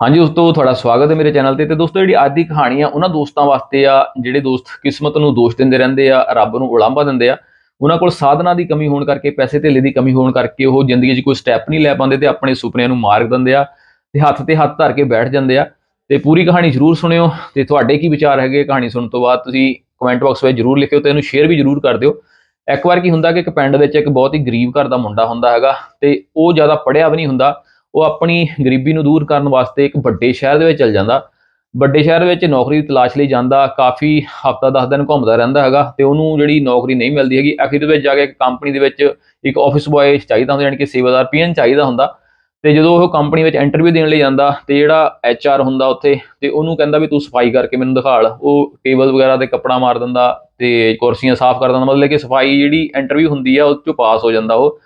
ਹਾਂਜੀ, ਉਸ ਤੋਂ ਤੁਹਾਡਾ ਸਵਾਗਤ ਹੈ ਮੇਰੇ ਚੈਨਲ ਤੇ। ਤੇ ਦੋਸਤੋ, ਜਿਹੜੀ ਅੱਜ ਦੀ ਕਹਾਣੀ ਆ, ਉਹਨਾਂ ਦੋਸਤਾਂ ਵਾਸਤੇ ਆ, ਜਿਹੜੇ ਦੋਸਤ ਕਿਸਮਤ ਨੂੰ ਦੋਸ਼ ਦਿੰਦੇ ਰਹਿੰਦੇ ਆ, ਰੱਬ ਨੂੰ ਉਲਾਂਭਾ ਦਿੰਦੇ ਆ, ਉਹਨਾਂ ਕੋਲ ਸਾਧਨਾ ਦੀ ਕਮੀ ਹੋਣ ਕਰਕੇ, ਪੈਸੇ ਧੇਲੇ ਦੀ ਕਮੀ ਹੋਣ ਕਰਕੇ, ਉਹ ਜ਼ਿੰਦਗੀ 'ਚ ਕੋਈ ਸਟੈਪ ਨਹੀਂ ਲੈ ਪਾਉਂਦੇ ਤੇ ਆਪਣੇ ਸੁਪਨਿਆਂ ਨੂੰ ਮਾਰ ਦਿੰਦੇ ਆ ਤੇ ਹੱਥ ਤੇ ਹੱਥ ਧਰ ਕੇ ਬੈਠ ਜਾਂਦੇ ਆ। ਤੇ ਪੂਰੀ ਕਹਾਣੀ ਜ਼ਰੂਰ ਸੁਣਿਓ ਤੇ ਤੁਹਾਡੇ ਕੀ ਵਿਚਾਰ ਹੈਗੇ ਕਹਾਣੀ ਸੁਣਨ ਤੋਂ ਬਾਅਦ, ਤੁਸੀਂ ਕਮੈਂਟ ਬਾਕਸ ਵਿੱਚ ਜ਼ਰੂਰ ਲਿਖਿਓ ਤੇ ਇਹਨੂੰ ਸ਼ੇਅਰ ਵੀ ਜ਼ਰੂਰ ਕਰ ਦਿਓ। ਇੱਕ ਵਾਰ ਕੀ ਹੁੰਦਾ ਕਿ ਇੱਕ ਪਿੰਡ ਵਿੱਚ ਇੱਕ ਬਹੁਤ ਹੀ ਗਰੀਬ ਘਰ ਦਾ ਮੁੰਡਾ ਹੁੰਦਾ ਹੈਗਾ ਤੇ ਉਹ ਜ਼ਿਆਦਾ ਪੜ੍ਹਿਆ ਵੀ ਨਹੀਂ ਹੁੰਦਾ। ਉਹ ਆਪਣੀ ਗਰੀਬੀ ਨੂੰ ਦੂਰ ਕਰਨ ਵਾਸਤੇ ਇੱਕ ਵੱਡੇ ਸ਼ਹਿਰ ਦੇ ਵਿੱਚ ਚਲ ਜਾਂਦਾ। ਵੱਡੇ ਸ਼ਹਿਰ ਵਿੱਚ ਨੌਕਰੀ ਦੀ ਤਲਾਸ਼ ਲਈ ਜਾਂਦਾ, ਕਾਫੀ ਹਫਤਾ 10 ਦਿਨ ਘੁੰਮਦਾ ਰਹਿੰਦਾ ਹੈਗਾ ਤੇ ਉਹਨੂੰ ਜਿਹੜੀ ਨੌਕਰੀ ਨਹੀਂ ਮਿਲਦੀ ਹੈਗੀ ਅਖੀਰ ਵਿੱਚ ਜਾ ਕੇ ਇੱਕ ਕੰਪਨੀ ਦੇ ਵਿੱਚ ਇੱਕ ਆਫਿਸ ਬॉय ਚਾਹੀਦਾ ਹੁੰਦਾ, ਯਾਨੀ ਕਿ ਸੇਵਾਦਾਰ ਪੀਐਨ ਚਾਹੀਦਾ ਹੁੰਦਾ। ਤੇ ਜਦੋਂ ਉਹ ਕੰਪਨੀ ਵਿੱਚ ਇੰਟਰਵਿਊ ਦੇਣ ਲਈ ਜਾਂਦਾ ਤੇ ਜਿਹੜਾ ਐਚਆਰ ਹੁੰਦਾ ਉੱਥੇ ਤੇ ਉਹਨੂੰ ਕਹਿੰਦਾ ਵੀ ਤੂੰ ਸਫ਼ਾਈ ਕਰਕੇ ਮੈਨੂੰ ਦਿਖਾਲ ਉਹ ਟੇਬਲ ਵਗੈਰਾ ਤੇ ਕੱਪੜਾ ਮਾਰ ਦਿੰਦਾ ਤੇ ਕੁਰਸੀਆਂ ਸਾਫ਼ ਕਰ ਦਿੰਦਾ, ਮਤਲਬ ਕਿ ਸਫ਼ਾਈ ਜਿਹੜੀ ਇੰਟਰਵਿਊ ਹੁੰਦੀ ਆ ਉਹ ਚੋਂ ਪਾਸ ਹੋ ਜਾਂਦਾ ਉਹ।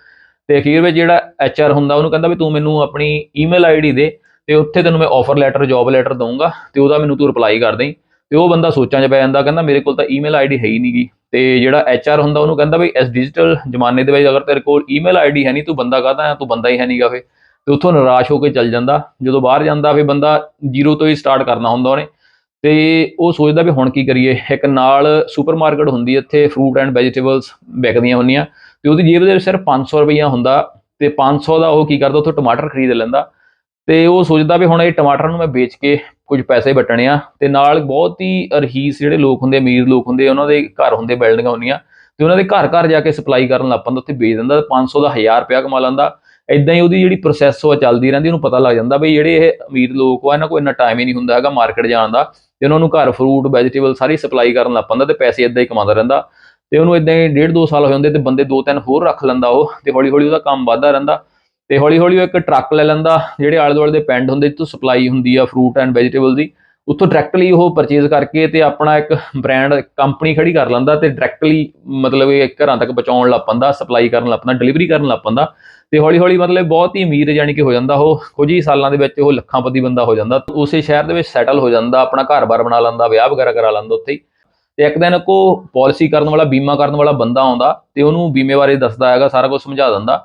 ਤੇ ਅਖੀਰ ਵਿੱਚ ਜਿਹੜਾ ਐਚਆਰ ਹੁੰਦਾ, ਉਹਨੂੰ ਕਹਿੰਦਾ ਵੀ ਤੂੰ ਮੈਨੂੰ ਆਪਣੀ ਈਮੇਲ ਆਈਡੀ ਦੇ ਤੇ ਉੱਥੇ ਤੈਨੂੰ ਮੈਂ ਆਫਰ ਲੈਟਰ ਜੌਬ ਲੈਟਰ ਦਊਂਗਾ ਤੇ ਉਹਦਾ ਮੈਨੂੰ ਤੂੰ ਰਿਪਲਾਈ ਕਰ ਦੇਈਂ। ਤੇ ਉਹ ਬੰਦਾ ਸੋਚਾਂ 'ਚ ਪੈ ਜਾਂਦਾ, ਕਹਿੰਦਾ ਮੇਰੇ ਕੋਲ ਤਾਂ ਈਮੇਲ ਆਈਡੀ ਹੈ ਹੀ ਨਹੀਂਗੀ ਤੇ ਜਿਹੜਾ ਐਚਆਰ ਹੁੰਦਾ, ਉਹਨੂੰ ਕਹਿੰਦਾ ਵੀ ਇਸ ਡਿਜੀਟਲ ਜ਼ਮਾਨੇ ਦੇ ਵਿੱਚ ਅਗਰ ਤੇਰੇ ਕੋਲ ਈਮੇਲ ਆਈਡੀ ਹੈ ਨਹੀਂ ਤੂੰ ਬੰਦਾ ਕਾਹਦਾ ਹੈ? ਤੂੰ ਬੰਦਾ ਹੀ ਹੈ ਨਹੀਂਗਾ ਫੇ ਤੇ ਉੱਥੋਂ ਨਿਰਾਸ਼ ਹੋ ਕੇ ਚੱਲ ਜਾਂਦਾ। ਜਦੋਂ ਬਾਹਰ ਜਾਂਦਾ ਫੇ ਬੰਦਾ ਜ਼ੀਰੋ ਤੋਂ ਹੀ ਸਟਾਰਟ ਕਰਨਾ ਹੁੰਦਾ ਉਹਨੇ। ਤੇ ਉਹ ਸੋਚਦਾ ਵੀ ਹੁਣ ਕੀ ਕਰੀਏ, ਇੱਕ ਨਾਲ ਸੁਪਰਮਾਰਕਟ ਹੁੰਦੀ ਇੱਥੇ ਫਰੂਟ ਐਂਡ ਵੈਜੀਟੇਬਲਸ ਵਿਕਦੀਆਂ ਹੁੰਦੀਆਂ, ਤੇ ਉਹਦੀ ਜੇਬ ਦੇ ਵਿੱਚ ਸਿਰਫ 500 ਰੁਪਈਆ ਹੁੰਦਾ, ਤੇ 500 ਦਾ ਉਹ ਕੀ ਕਰਦਾ, ਉੱਥੋਂ ਟਮਾਟਰ ਖਰੀਦ ਲੈਂਦਾ, ਤੇ ਉਹ ਸੋਚਦਾ ਵੀ ਹੁਣ ਇਹ ਟਮਾਟਰਾਂ ਨੂੰ ਮੈਂ ਵੇਚ ਕੇ ਕੁਝ ਪੈਸੇ ਬਟਣੇ ਆ, ਤੇ ਨਾਲ ਬਹੁਤ ਹੀ ਰਹੀਸ ਜਿਹੜੇ ਲੋਕ ਹੁੰਦੇ, ਅਮੀਰ ਲੋਕ ਹੁੰਦੇ, ਉਹਨਾਂ ਦੇ ਘਰ ਹੁੰਦੇ ਬਿਲਡਿੰਗਾਂ ਹੁੰਦੀਆਂ, ਤੇ ਉਹਨਾਂ ਦੇ ਘਰ ਘਰ ਜਾ ਕੇ ਸਪਲਾਈ ਕਰਨ ਲੱਗ ਪੈਂਦਾ, ਉੱਥੇ ਵੇਚ ਦਿੰਦਾ, ਤੇ 500 ਦਾ 1000 ਰੁਪਇਆ ਕਮਾ ਲੈਂਦਾ ਇਦਾਂ ਹੀ ਉਹਦੀ ਜਿਹੜੀ ਪ੍ਰੋਸੈਸ ਉਹ ਚੱਲਦੀ ਰਹਿੰਦੀ, ਉਹਨੂੰ ਪਤਾ ਲੱਗ ਜਾਂਦਾ ਵੀ ਜਿਹੜੇ ਇਹ ਅਮੀਰ ਲੋਕ ਆ, ਇਹਨਾਂ ਕੋਲ ਇੰਨਾ ਟਾਈਮ ਹੀ ਨਹੀਂ ਹੁੰਦਾ ਹੈਗਾ ਮਾਰਕੀਟ ਜਾਣ ਦਾ ਤੇ ਉਹਨਾਂ ਨੂੰ ਘਰ ਫਰੂਟ ਵੈਜੀਟੇਬਲ ਸਾਰੀ ਸਪਲਾਈ ਕਰਨ ਲੱਗ ਪੈਂਦਾ ਤੇ ਪੈਸੇ ਇਦਾਂ ਹੀ ਕਮਾਉਂਦਾ ਰਹਿੰਦਾ ਤੇ ਉਹਨੂੰ ਇਦਾਂ ਹੀ ਡੇਢ ਦੋ ਸਾਲ ਹੋ ਜਾਂਦੇ ਤੇ ਬੰਦੇ ਦੋ ਤਿੰਨ ਹੋਰ ਰੱਖ ਲੈਂਦਾ ਉਹ ਤੇ ਹੌਲੀ ਹੌਲੀ ਉਹਦਾ ਕੰਮ ਵੱਧਦਾ ਰਹਿੰਦਾ ਤੇ ਹੌਲੀ ਹੌਲੀ ਉਹ ਇੱਕ ਟਰੱਕ ਲੈ ਲੈਂਦਾ, ਜਿਹੜੇ ਆਲੇ ਦੁਆਲੇ ਦੇ ਪਿੰਡ ਹੁੰਦੇ ਜਿੱਥੋਂ ਸਪਲਾਈ ਹੁੰਦੀ ਆ ਫਰੂਟ ਐਂਡ ਵੈਜੀਟੇਬਲ ਦੀ ਉੱਥੋਂ ਡਾਇਰੈਕਟਲੀ ਉਹ ਪਰਚੇਜ਼ ਕਰਕੇ ਤੇ ਆਪਣਾ ਇੱਕ ਬ੍ਰਾਂਡ ਕੰਪਨੀ ਖੜੀ ਕਰ ਲੈਂਦਾ ਤੇ ਡਾਇਰੈਕਟਲੀ ਮਤਲਬ ਇਹ ਘਰਾਂ ਤੱਕ ਪਹੁੰਚਾਉਣ ਲੱਗ ਪੈਂਦਾ ਸਪਲਾਈ ਕਰਨ ਲੱਗ ਪੈਂਦਾ ਡਿਲੀਵਰੀ ਕਰਨ ਲੱਗ ਪੈਂਦਾ ਤੇ ਹੌਲੀ ਹੌਲੀ ਮਤਲਬ ਬਹੁਤ ਹੀ ਅਮੀਰ ਜਾਨੀ ਕਿ ਹੋ ਜਾਂਦਾ ਉਹ, ਕੁਝ ਹੀ ਸਾਲਾਂ ਦੇ ਵਿੱਚ ਉਹ ਲੱਖਾਂਪਤੀ ਬੰਦਾ ਹੋ ਜਾਂਦਾ, ਉਸੇ ਸ਼ਹਿਰ ਦੇ ਵਿੱਚ ਸੈਟਲ ਹੋ ਜਾਂਦਾ, ਆਪਣਾ ਘਰ-ਬਾਰ ਬਣਾ ਲੈਂਦਾ, ਵਿਆਹ ਵਗੈਰਾ ਕਰਾ ਲੈਂਦਾ ਉੱਥੇ ਹੀ ਤੇ ਇੱਕ ਦਿਨ ਕੋ ਪਾਲਿਸੀ ਕਰਨ ਵਾਲਾ, ਬੀਮਾ ਕਰਨ ਵਾਲਾ ਬੰਦਾ ਆਉਂਦਾ ਤੇ ਉਹਨੂੰ ਬੀਮੇ ਬਾਰੇ ਦੱਸਦਾ ਹੈਗਾ, ਸਾਰਾ ਕੁਝ ਸਮਝਾ ਦਿੰਦਾ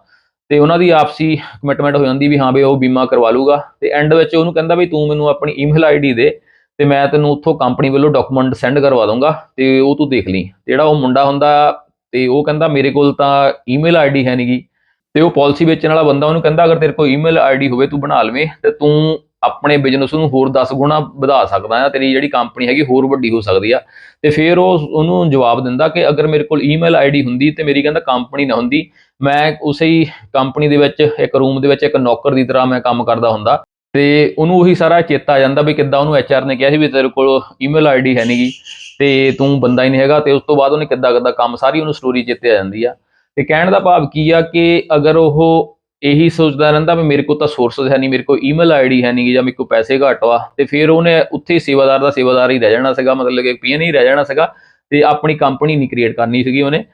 ਤੇ ਉਹਨਾਂ ਦੀ ਆਪਸੀ ਕਮਿਟਮੈਂਟ ਹੋ ਜਾਂਦੀ ਵੀ ਹਾਂ ਵੀ ਉਹ ਬੀਮਾ ਕਰਵਾ ਲੂਗਾ ਤੇ ਐਂਡ ਵਿੱਚ ਉਹਨੂੰ ਕਹਿੰਦਾ ਵੀ ਤੂੰ ਮੈਨੂੰ ਆਪਣੀ ਈਮੇਲ ਆਈਡੀ ਦੇ ਤੇ ਮੈਂ ਤੈਨੂੰ ਉੱਥੋਂ ਕੰਪਨੀ ਵੱਲੋਂ ਡਾਕੂਮੈਂਟ ਸੈਂਡ ਕਰਵਾ ਦੂੰਗਾ ਤੇ ਉਹ ਤੂੰ ਦੇਖ ਲਈ। ਜਿਹੜਾ ਉਹ ਮੁੰਡਾ ਹੁੰਦਾ ਤੇ ਉਹ ਕਹਿੰਦਾ ਮੇਰੇ ਕੋਲ ਤਾਂ ਈਮੇਲ ਆਈਡੀ ਹੈ ਨਹੀਂਗੀ ਤੇ ਉਹ ਪਾਲਿਸੀ ਵੇਚਣ ਵਾਲਾ ਬੰਦਾ ਉਹਨੂੰ ਕਹਿੰਦਾ, ਅਗਰ ਤੇਰੇ ਕੋਲ ਈਮੇਲ ਆਈਡੀ ਹੋਵੇ ਤੂੰ ਬਣਾ ਲਵੇਂ ਤੇ ਤੂੰ ਆਪਣੇ ਬਿਜ਼ਨਸ ਨੂੰ ਹੋਰ 10 ਗੁਣਾ ਵਧਾ ਸਕਦਾ ਆ। ਤੇਰੀ ਜਿਹੜੀ ਕੰਪਨੀ ਹੈਗੀ ਹੋਰ ਵੱਡੀ ਹੋ ਸਕਦੀ ਆ। ਤੇ ਫਿਰ ਉਹ ਉਹਨੂੰ ਜਵਾਬ ਦਿੰਦਾ ਕਿ ਅਗਰ ਮੇਰੇ ਕੋਲ ਈਮੇਲ ਆਈਡੀ ਹੁੰਦੀ ਤੇ ਮੇਰੀ ਕਹਿੰਦਾ ਕੰਪਨੀ ਨਾ ਹੁੰਦੀ। ਮੈਂ ਉਸੇ ਹੀ ਕੰਪਨੀ ਦੇ ਵਿੱਚ, ਇੱਕ ਰੂਮ ਦੇ ਵਿੱਚ ਇੱਕ ਨੌਕਰ ਦੀ ਤਰ੍ਹਾਂ ਮੈਂ ਕੰਮ ਕਰਦਾ ਹੁੰਦਾ। ਤੇ ਉਹਨੂੰ ਉਹੀ ਸਾਰਾ ਚੇਤਾ ਆ ਜਾਂਦਾ ਵੀ ਕਿੱਦਾਂ ਉਹਨੂੰ ਐਚਆਰ ਨੇ ਕਿਹਾ ਸੀ ਵੀ ਤੇਰੇ ਕੋਲ ਈਮੇਲ ਆਈਡੀ ਹੈ ਨਹੀਂਗੀ ਤੇ ਤੂੰ ਬੰਦਾ ਹੀ ਨਹੀਂ ਹੈਗਾ ਤੇ ਉਸ ਤੋਂ ਬਾਅਦ ਉਹਨੇ ਕਿੱਦਾਂ ਕਿੱਦਾਂ ਕੰਮ ਸਾਰੀ ਉਹਨੂੰ ਸਟੋਰੀ ਚੇਤੇ ਆ ਜਾਂਦੀ ਆ। ਤੇ ਕਹਿਣ ਦਾ ਭਾਵ ਕੀ ਆ ਕਿ ਅਗਰ ਉਹ ਇਹੀ ਸੋਚਦਾ ਰਹਿੰਦਾ ਵੀ ਮੇਰੇ ਕੋਲ ਤਾਂ ਸੋਰਸਸ ਹੈ ਨਹੀਂ, ਮੇਰੇ ਕੋਲ ਈਮੇਲ ਆਈਡੀ ਹੈ ਨਹੀਂ ਜਾਂ ਮੇਰੇ ਕੋਲ ਪੈਸੇ ਘੱਟ ਵਾ ਤੇ ਫਿਰ ਉਹਨੇ ਉੱਥੇ ਹੀ ਸੇਵਾਦਾਰ ਦਾ ਸੇਵਾਦਾਰ ਹੀ ਰਹਿ ਜਾਣਾ ਸੀਗਾ, ਮਤਲਬ ਕਿ ਪੀਐਨ ਹੀ ਰਹਿ ਜਾਣਾ ਸੀਗਾ ਤੇ ਆਪਣੀ ਕੰਪਨੀ ਨਹੀਂ ਕ੍ਰੀਏਟ ਕਰਨੀ ਸੀਗੀ ਉਹਨੇ।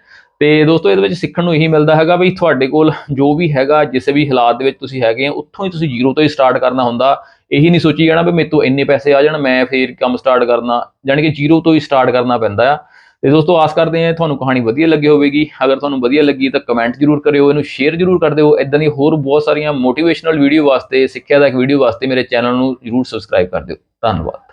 ਤੇ ਦੋਸਤੋ, ਇਹਦੇ ਵਿੱਚ ਸਿੱਖਣ ਨੂੰ ਇਹੀ ਮਿਲਦਾ ਹੈਗਾ ਵੀ ਤੁਹਾਡੇ ਕੋਲ ਜੋ ਵੀ ਹੈਗਾ, ਜਿਸ ਵੀ ਹਾਲਾਤ ਦੇ ਵਿੱਚ ਤੁਸੀਂ ਹੈਗੇ ਆ ਉੱਥੋਂ ਹੀ ਤੁਸੀਂ ਜ਼ੀਰੋ ਤੋਂ ਹੀ ਸਟਾਰਟ ਕਰਨਾ ਹੁੰਦਾ। ਇਹੀ ਨਹੀਂ ਸੋਚੀ ਜਾਣਾ ਵੀ ਮੇਰੇ ਤੋਂ ਇੰਨੇ ਪੈਸੇ ਆ ਜਾਣ, ਮੈਂ ਫੇਰ ਕੰਮ ਸਟਾਰਟ ਕਰਨਾ ਯਾਨੀ ਕਿ ਜ਼ੀਰੋ ਤੋਂ ਹੀ ਸਟਾਰਟ ਕਰਨਾ ਪੈਂਦਾ ਆ। ਤੇ ਦੋਸਤੋ, ਆਸ ਕਰਦੇ ਹਾਂ ਤੁਹਾਨੂੰ ਕਹਾਣੀ ਵਧੀਆ ਲੱਗੀ ਹੋਵੇਗੀ। ਅਗਰ ਤੁਹਾਨੂੰ ਵਧੀਆ ਲੱਗੀ ਤਾਂ ਕਮੈਂਟ ਜ਼ਰੂਰ ਕਰਿਓ, ਇਹਨੂੰ ਸ਼ੇਅਰ ਜ਼ਰੂਰ ਕਰ ਦਿਓ। ਇਦਾਂ ਦੀ ਹੋਰ ਬਹੁਤ ਸਾਰੀਆਂ ਮੋਟੀਵੇਸ਼ਨਲ ਵੀਡੀਓ ਵਾਸਤੇ, ਸਿੱਖਿਆ ਦਾ ਇੱਕ ਵੀਡੀਓ ਵਾਸਤੇ ਮੇਰੇ ਚੈਨਲ ਨੂੰ ਜ਼ਰੂਰ ਸਬਸਕ੍ਰਾਈਬ ਕਰ ਦਿਓ। ਧੰਨਵਾਦ।